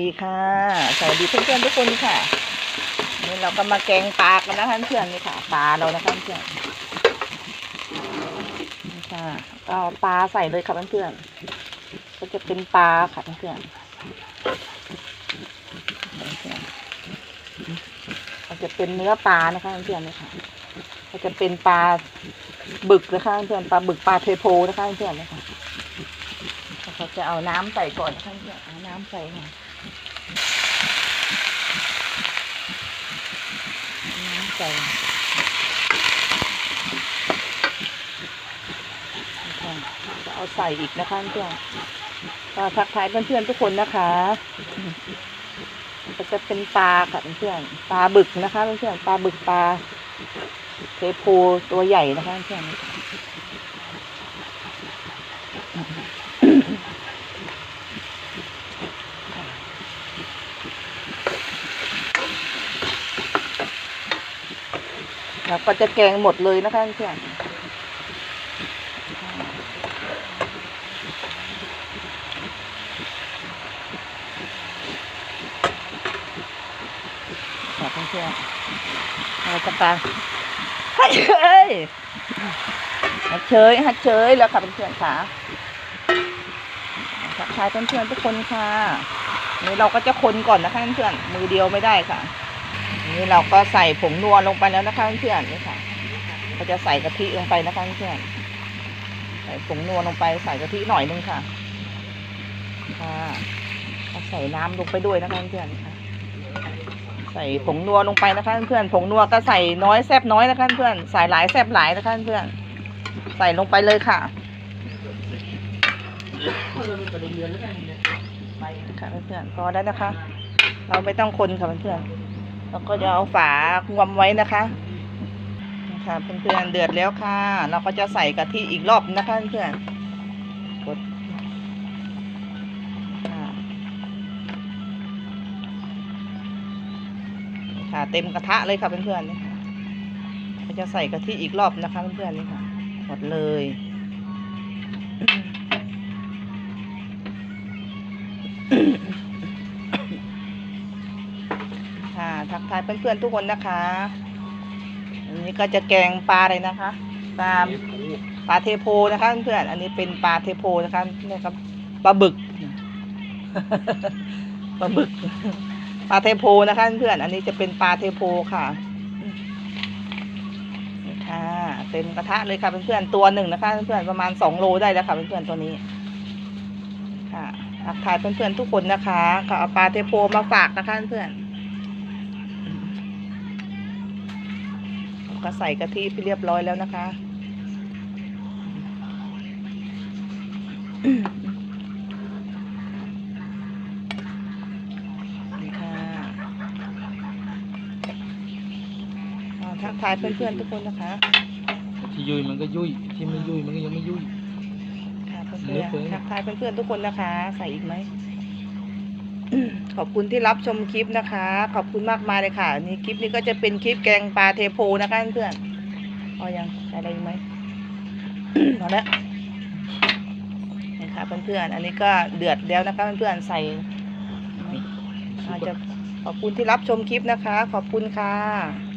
ดีค่ะสวัสดีเพื่อนๆทุกคนค่ะนี่เราก็มาแกงปลากันนะคะเพื่อนนี่ค่ะปลาเรานะคะเพื่อนนี่ค่ะก็ปลาใส่เลยค่ะเพื่อนๆก็จะเป็นปลาค่ะเพื่อนๆก็จะเป็นเนื้อปลานะคะเพื่อนๆนี่ค่ะก็จะเป็นปลาบึกนะคะเพื่อนปลาบึกปลาเทโพนะคะเพื่อนๆนี่ค่ะเขาจะเอาน้ำใส่ก่อนนะคะเพื่อนเอาน้ำใส่ค่ะ น้ำ ใส่จะเอาใส่อีกนะคะเพื่อนก็ทักทายเพื่อนๆทุกคนนะคะก็จะเป็นปลาค่ะเพื่อนปลาบึกนะคะเพื่อนปลาบึกปลาเทโพตัวใหญ่นะคะเพื่อน แล้วก็จะแกงหมดเลยนะคะเพื่อนค่ะเพื่อนเราจะปลาฮัทเชยฮัทเชยฮัทเชยแล้วค่ะเพื่อนๆค่ะทักทายเพื่อนๆทุกคนค่ะนี่เราก็จะคนก่อนนะคะเพื่อนมือเดียวไม่ได้ค่ะ นี่เราก็ใส่ผงนัวลงไปแล้วนะคะเพื่อนนี่ค่ะเราจะใส่กะทิลงไปนะคะเพื่อนใส่ผงนัวลงไปใส่กะทิหน่อยนึงค่ะค่ะก็ใส่น้ำลงไปด้วยนะคะเพื่อนค่ะ ใส่ผงนัวลงไปนะคะเพื่อนผงนัวก็ใส่น้อยแซบน้อยนะคะเพื่อนใส่หลายแซบหลายนะคะเพื่อน ใส่ลงไปเลยค่ะค่ะเพื่อนพอได้นะคะ เราไม่ต้องคนค่ะเพื่อน แล้วก็จะเอาฝางวมไว้นะคะนะคะเพื่อนๆเดือดแล้วค่ะ เราก็จะใส่กะทิอีกรอบนะคะเพื่อนๆกดค่ะเต็มกระทะเลยค่ะเพื่อนๆนี่ค่ะก็จะใส่กะทิอีกรอบนะคะเพื่อนๆนี่ค่ะหมดเลย ทักทายเพื่อนๆทุกคนนะคะ อันนี้ก็จะแกงปลาเลยนะคะปลาปลาเทโพนะคะเพื่อนๆอันนี้เป็นปลาเทโพนะคะนี่ครับปลาบึกปลาบึกปลาเทโพนะคะเพื่อนๆอันนี้จะเป็นปลาเทโพค่ะนี่ค่ะ เต็มกระทะเลยค่ะเพื่อนๆตัวหนึ่งนะคะเพื่อนๆประมาณสองโลได้แล้วค่ะเพื่อนๆตัวนี้ ค่ะทักทายเพื่อนๆทุกคนนะคะก็เอาปลาเทโพมาฝากนะคะเพื่อน ก็ใส่กะทิไปเรียบร้อยแล้วนะคะ นี่ค่ะอ่าทักทายเพื่อนๆทุกคนนะคะ ที่ยุยมันก็ยุยที่ไม่ยุยมันก็ยังไม่ยุยค่ะเพื่เหลืออนเฟือๆทักทายเพื่อนๆทุกคนนะคะ ใส่อีกไหม ขอบคุณที่รับชมคลิปนะคะ ขอบคุณมากมายเลยค่ะ นี่คลิปนี้ก็จะเป็นคลิปแกงปลาเทโพนะคะเพื่อนๆพอยังใส่อะไรอีกไหมพอแล้วนี่ค่ะเพื่อนๆอันนี้ก็เดือดแล้วนะคะเพื่อนๆใส่อาจจะขอบคุณที่รับชมคลิปนะคะ ขอบคุณค่ะ